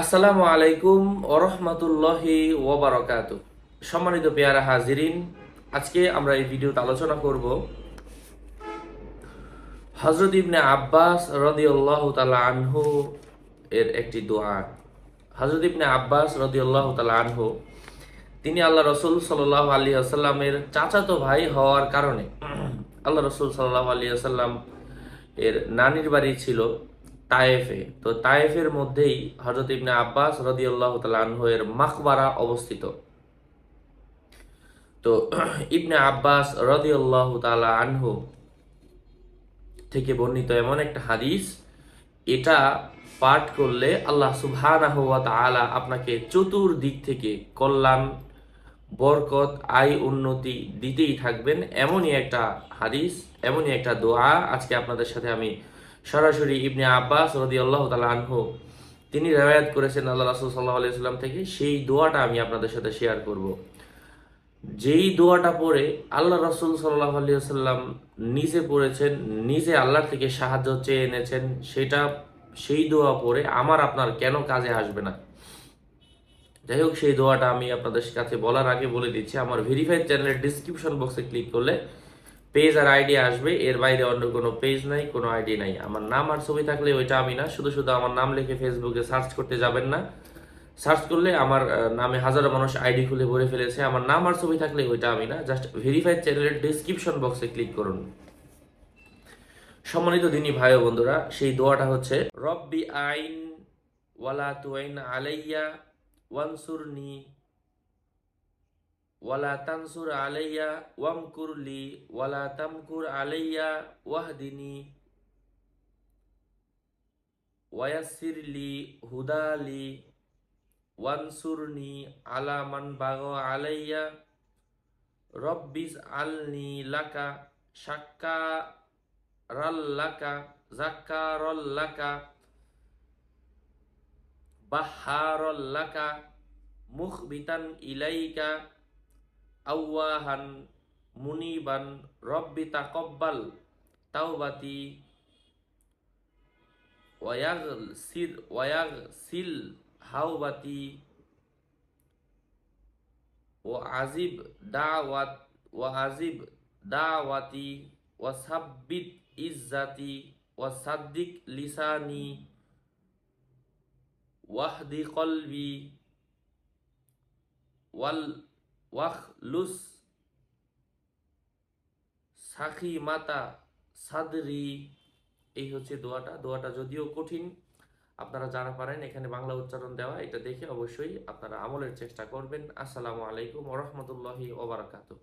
আসসালামু আলাইকুম ওরহমতুল্লাহি ওবরাকাত। সম্মানিত পেয়ারা হাজিরিন, আজকে আমরা এই ভিডিওতে আলোচনা করব হজরত ইবনে আব্বাস রদিউল্লাহ তালা আনহু এর একটি দোয়া। হজরত ইবনে আব্বাস রদিউল্লাহ তালা আনহু, তিনি আল্লাহ রসুল সাল্লাহ আলী আসাল্লামের চাচাতো ভাই হওয়ার কারণে, আল্লাহ রসুল সাল্লাহ আলী আসাল্লাম এর নানির বাড়ি ছিল। তায়েফে। তো তায়েফের মধ্যেই হজরত ইবনে আব্বাস রদিউল্লাহ এর মাকবারা অবস্থিত। তো ইবনে আব্বাস রদিউল্লাহ তালা আনহু থেকে বর্ণিত এমন একটা হাদিস, এটা পাঠ করলে আল্লাহ সুবহানাহ ওয়া তাআলা আপনাকে চতুর্দিক থেকে কল্যাণ, বরকত, আয়, উন্নতি দিতেই থাকবেন। এমনই একটা হাদিস, এমনই একটা দোয়া আজকে আপনাদের সাথে আমি সরাসরি ইবনে আব্বাস রদিয়াল্লাহু তাআলা আনহু, তিনি রেওয়ায়াত করেছেন আল্লাহ রাসূল সাল্লাল্লাহু আলাইহি সাল্লাম থেকে, সেই দোয়াটা আমি আপনাদের সাথে শেয়ার করব। যেই দোয়াটা পড়ে আল্লাহ রসুল সাল্লাহ আলিয়াল্লাম নিজে পড়েছেন, নিজে আল্লাহর থেকে সাহায্য চেয়ে এনেছেন, সেটা, সেই দোয়া পড়ে আমার আপনার কেন কাজে আসবে না? যাই হোক, সেই দোয়াটা আমি আপনাদের কাছে বলার আগে বলে দিচ্ছি। আমার ভেরিফাইড চ্যানেলের ডিসক্রিপশন বক্সে ক্লিক করলে পেজ আর আইডি আসবে, এর বাইরে অন্য কোনো পেজ নাই, কোনো আইডি নাই। আমার নাম আর ছবি থাকলে ওইটা আমি না, শুধু শুধু আমার নাম লিখে ফেসবুকে সার্চ করতে যাবেন না। সার্চ করলে আমার নামে হাজারো মানুষ আইডি খুলে ভরে ফেলেছে। আমার নাম আর ছবি থাকলে ওইটা আমি না। জাস্ট ভেরিফাইড চ্যানেলের ডিসক্রিপশন বক্সে ক্লিক করুন। সম্মানিত দিনী ভাই ও বন্ধুরা, সেই দোয়াটা হচ্ছে, রব্বি আইন, ওয়ালা তুয়াইন আলাইয়া, ওয়ানসুরনি wala tansur alayya wamkur li wala tamkur alayya wahdini. Wayassir li hudali wansurni ala man bagha alayya. Rabbis alni laka shaka ral laka rallaka zakkarol laka. Baharol laka mukhbitan ilaika আওয়াহান মুনিবান, রব্বি তাকব্বাল তাওবাতি ওয়াগসির ওয়াগসিল হাওবাতি ও আজিব দাওয়াত ও আজিব দাওয়াতি ও সাব্বিত ইজ্জাতি ও সাদ্দিক লিসানি ওয়াহদি কলবি ওয়াল ওয়াখলুস সাখি মাতা সাদরি। এই হচ্ছে দোয়াটা। দোয়াটা যদিও কঠিন, আপনারা যারা পারেন এখানে বাংলা উচ্চারণ দেওয়া, এটা দেখে অবশ্যই আপনারা আমলের চেষ্টা করবেন। আসসালামু আলাইকুম ওরহমতুল্লাহি ওবরাকাতু